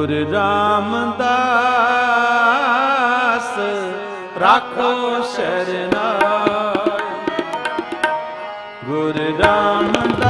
ਗੁਰ ਰਾਮਦਾਸ ਰਾਖੋ ਸ਼ਰਨਾਈ ਗੁਰ ਰਾਮਦਾਸ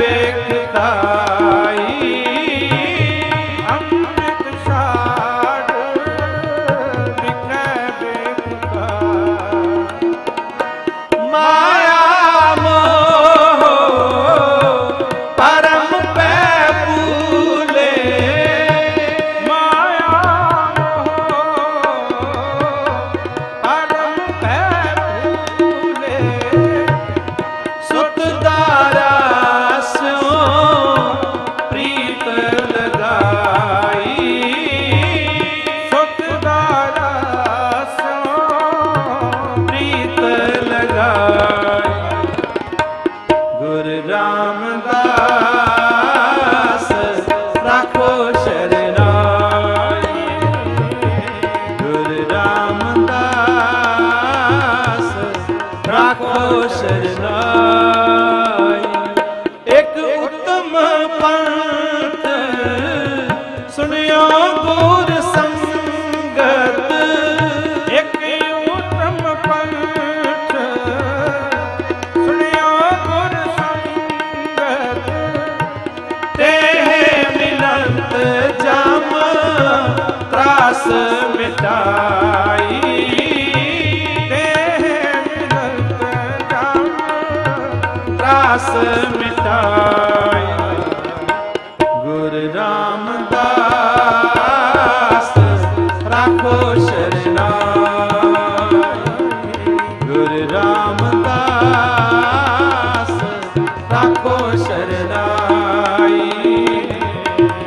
देखता ਸ਼ਰਨਾਈ ਇੱਕ ਉਤਮ ਪੰਥ। ਸੁਣਿਓ ਗੁਰ ਸੰਗਤ। ਇੱਕ ਉਤਮ ਪੰਥ। ਸੁਣਿਓ ਗੁਰ ਸੰਗਤ। ਤੇ ਮਿਲੰਤ ਜਮ। ਤਰਾਸ ਮਿਟਾਈ ਤਰਾਸ ਮਿਟਾਈ ਗੁਰ ਰਾਮਦਾਸ ਰਾਖੋ ਸ਼ਰਨਾਈ ਗੁਰ ਰਾਮਦਾਸ ਰਾਖੋ ਸ਼ਰਨਾਈ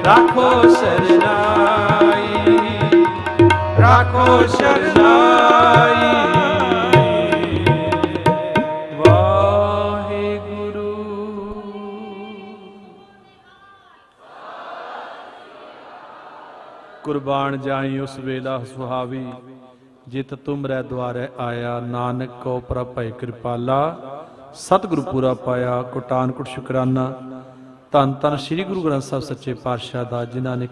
ਰਾਖੋ ਸ਼ਰਨਾਈ ਰਾਖੋ ਸ਼ਰਨਾਈ ਕੁਰਬਾਨ ਜਾਈ ਉਸ ਵੇਲਾ ਸੁਹਾਵੀ, ਜਿਤ ਤੁਮਰੈ ਦੁਆਰੇ ਆਇਆ। ਨਾਨਕ ਕੋ ਪ੍ਰਭ ਕਿਰਪਾਲਾ, ਸਤਿਗੁਰੂ ਪੂਰਾ ਪਾਇਆ ਕੋਟਾਨ ਕੋਟ ਸ਼ੁਕਰਾਨਾ। ਧੰਨ ਧੰਨ ਸ੍ਰੀ ਗੁਰੂ ਗ੍ਰੰਥ ਸਾਹਿਬ ਸੱਚੇ ਪਾਤਸ਼ਾਹ ਦਾ, ਜਿਨ੍ਹਾਂ ਨੇ